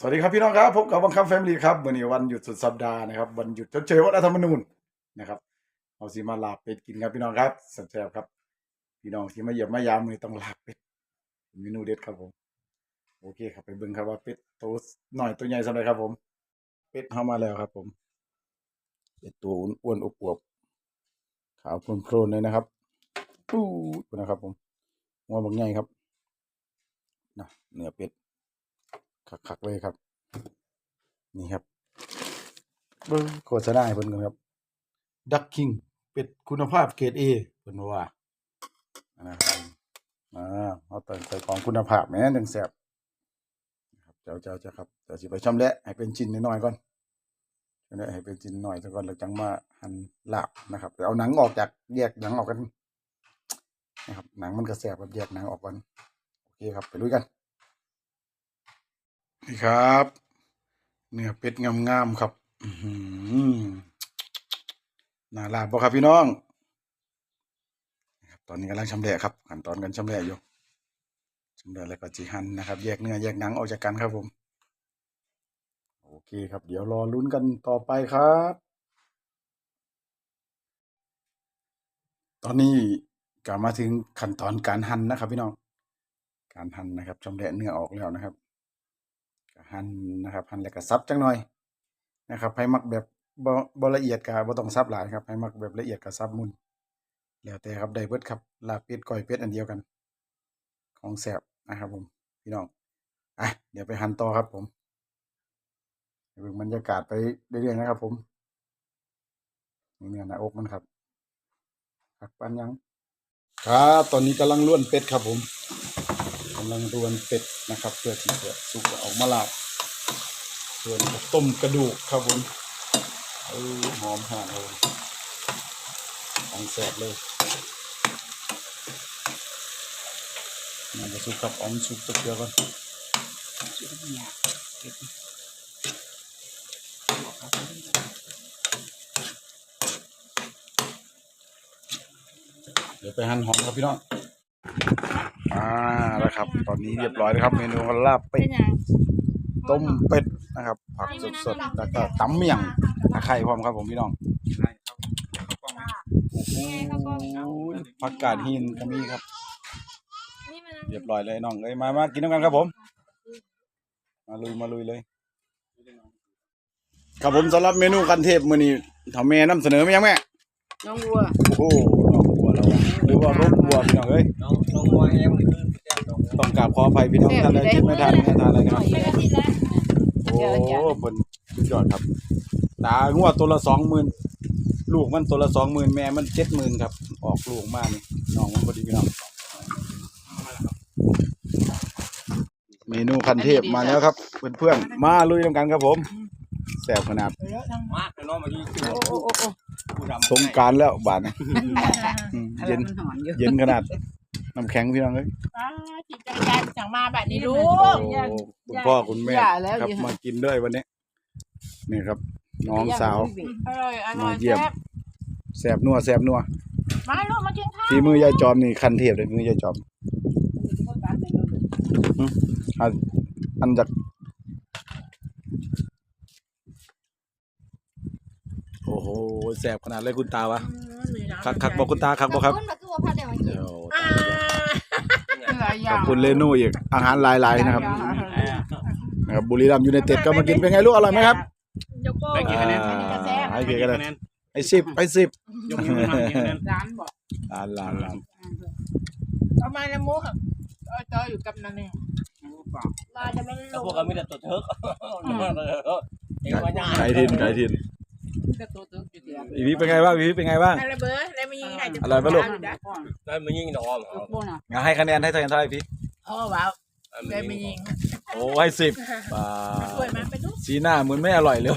สวัสดีครับพี่น้องครับพบกับบังคับแฟมิลี่ครับวันนี้วันหยุดสุดสัปดาห์นะครับวันหยุดชดเชยวันรัฐธรรมนูญนะครับเอาสิมาลาเป็ดกินครับพี่น้องครับแซ่บๆครับ พี่น้องที่มาเยี่ยมมายามมือต้องลาเป็ดเมนูเด็ดครับผมโอเคครับไปเบิ่งครับว่าเป็ดตัวหน่อยตัวใหญ่สำหรับครับ ผม เป็ดเข้ามาแล้วครับ ผมเป็ดตัวอ้วนๆอวบๆขาวโพลนๆเลยนะครับปูนะครับ ผมหัวบักใหญ่ครับนะเนื้อเป็ด คักๆเลยครับ นี่ครับเบิ้งโฆษณาให้เพิ่นกันครับดักคิงเป็ดคุณภาพเกรดเอเพิ่นว่านะครับอ่าเอาแต่ใส่ของคุณภาพแหม่จังแซ่บครับเจ้าเจ้าเจ้าครับเดี๋ยวสิไปชำแหละให้เป็นชิ้นน้อยๆก่อนชำแหละให้เป็นชิ้นหน้อยซะก่อนแล้วจังมาหั่นลาบนะครับเดี๋ยวเอาหนังออกจากแยกหนังออกกันนะครับหนังมันก็แซ่บครับแยกหนังออกก่อนโอเคครับไปลุยกัน นี่ครับ เนื้อเป็ดงามๆครับหน่าลาบบ่ครับพี่น้องตอนนี้กำลังชำแหละครับขั้นตอนการชำแหละอยู่ชำแหละแล้วก็จีหันนะครับ แยกเนื้อแยกหนังออกจากกันครับผม โอเคครับ เดี๋ยวรอลุ้นกันต่อไปครับ ตอนนี้กลับมาถึงขั้นตอนการหั่นนะครับ พี่น้อง การหั่นนะครับชำแหละเนื้อออกแล้วนะครับ หั่นนะครับหั่นแล้วก็ซับจังหน่อยนะครับให้มักแบบบ่ละเอียดก็บ่ต้องซับหลายครับให้มักแบบละเอียดก็ซับมุนแล้วแต่ครับได้เบิดครับลาบเป็ดก้อยเป็ดอันเดียวกัน ของแซ่บนะครับผมพี่น้องอะเดี๋ยวไปหั่นต่อครับผมเบิ่งบรรยากาศไปเรื่อยๆนะครับผมนี่เนื้อหน้าอกมันครับผักปานยังครับตอนนี้กำลังล้วนเป็ดครับผม กำลังรวนเป็ดนะครับ เพื่อที่จะสุกออกมาลาบส่วนต้มกระดูกครับผมเออหอมห่านเลยของแสบเลยมันจะสุกกับอมสุกตะเกียบก่อนเดี๋ยวไปหั่นหอมครับพี่น้อง แล้วครับ ตอนนี้เรียบร้อยแล้วครับ เมนูลาบเป็ดเป็นยังต้มเป็ดนะครับ ผักสดๆแล้วก็ตำเมี่ยงตะไคร้พร้อมครับผมพี่น้องโอ้โหผักกาดหินก็มีครับนี่มันเรียบร้อยเลยน้องเอ้ยมามากินน้ำกันครับผม มาลุยมาลุยเลย ครับผมสำหรับเมนูกันเทพมื้อนี้ทำแม่นำเสนอไหมยังแม่น้องวัวโอ้โหน้องบัวเราหรือว่ารถบัวพี่น้องเอ้ยน้องน้องวัวเอ็มคือเจ้าน้อง ต้องกราบขออภัยพี่น้องท่านใดที่ไม่ทานไม่ทานอะไรนะครับเป็นอาทิตย์แล้วโอ้เพิ่นสุดยอดครับ ตางวดตัวละสองหมื่นลูกมันตัวละสองหมื่นแม่มันเจ็ดหมื่นครับ ออกลูกมานี่น้องมันพอดีพี่น้องเมนูคันเทพมาแล้วครับ เพื่อนๆมาลุยกันครับผมแซ่บขนาดมากเลยน้องมาที่คือโอ้โอ้โอ้โอ้ผู้ดำสงกรารแล้วบาดนี้อืมเย็นมันหอนอยู่เย็นขนาด น้ำแข็งพี่น้องเอ้ยอ้าจิตใจยายสั่งมาแบบนี้ลูโอ้กคุณพ่อคุณแม่อย่าแล้วครับอย่า มากินด้วยวันนี้นี่ครับ น้องสาว อร่อยอร่อยมาเยี่ยม แซ่บแซ่บนัวแซ่บนัวมาลูกมากินข้าวฝีมือยายจอมนี่คันเทพเลยมือยายจอมอันอันจากโอ้โหแสบขนาดเลยคุณตาวะคักคักบอกคุณตาคักบอกครับ มันคือว่าพาเดี๋ยวมันกินเดี๋ยวอ่าหลายอ ขย่าองบคุณเลนูอีกอาหารหลายๆนะครับนะครับบุรีรัมย์ยูไนเต็ดก็มากินเป็นไงลูกอร่อยไหมครับยกโก้ไปกี่คะแนนอ่าแซ่บให้เพียงกันเลยไอ้สิบไปสิบยกนิ้วให้มันกี่คะแนนร้านบอกลานลานลานประมาณละมุกเออจออยู่กับนั่นเองลาจะไม่แล้วลพวกงเราไม่ได้ตัวเทิร์กเองว่าย่าไก่ทินไก่ทินกระตุ้นตุ้นจุดเดียวอีพีเป็นไงบ้างอีพีเป็นไงบ้างอะไรเบิร์ดอะไรมา ยิงใครจะอะไรปะลูก ได้มายิงน้องงั้นให้คะแนนให้เท่าไหร่เท่าไหร่พี่ อ๋อว้าวได้มายิงโอ้ให้สิบอ่าช่วยมาไปดูสีหน้าเหมือนไม่อร่อยเลย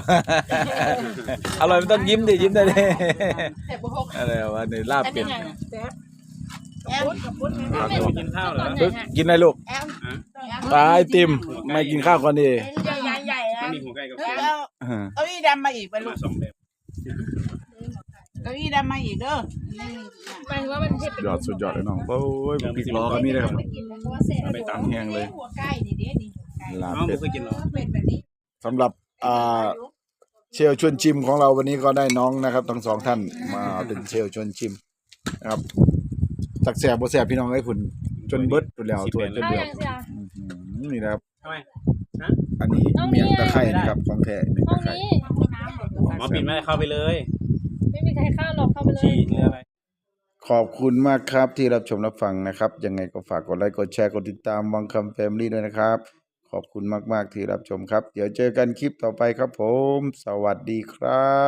อร่อยมันต้องยิ้มดิยิ้มได้ดิเสร็จบุกอะไรวะในลาบอันเป็นี้ดไงแซ่บแอมกับปุ้นกินข้าวเหรอเฮ้ยกินอะไรลูกแอมปลาไอติมไม่กินข้าวก่อนดิใหญ่ใหญ่ใหญ่มันนะมีหัวไก่กับเฮ้ยแก้เอาอ่าเก้าอี้ดำมาอีกไปลูมากสองแบบ เก้าอี้ดำมาอีกเด้อมันว่ามันเทพยอดสุดยอดเลยน้องโอ้ยพริกล้อก็มีเลยครับกินแล้วก็ว่าเสร็จไปตามแห้งเลยหัวไก่นี่เด้นี่ลาบน้องเป็บ่ดเคยกินหรอเป็นแบบนี้สำหรับอ่าเชลชวนชิมของเราวันนี้ก็ได้น้องนะครับทั้งสองท่านมาเป็นเชลชวนชิมนะครับจักแสบบ่แสบพี่น้องไอ้ผุนจนเบิดตัวแล้วตัวจนข้าวเดียวยังเสียอื้อหือนี่นะครับทำไมอันนี้น้องเมียงเนี่ยตะไคร่นะครับของแท้เมียงห้อตะงไคร่นี้หมอปิดไม่ได้เข้าไปเลย ไม่มีใครเข้าหรอกเข้าไปเลย ฉี่หรืออะไร ขอบคุณมากครับที่รับชมรับฟังนะครับ ยังไงก็ฝากกดไลค์กดแชร์กดติดตามวังคำแฟมิลี่ด้วยนะครับ ขอบคุณมาก ๆ ที่รับชมครับ เดี๋ยวเจอกันคลิปต่อไปครับผม สวัสดีครับ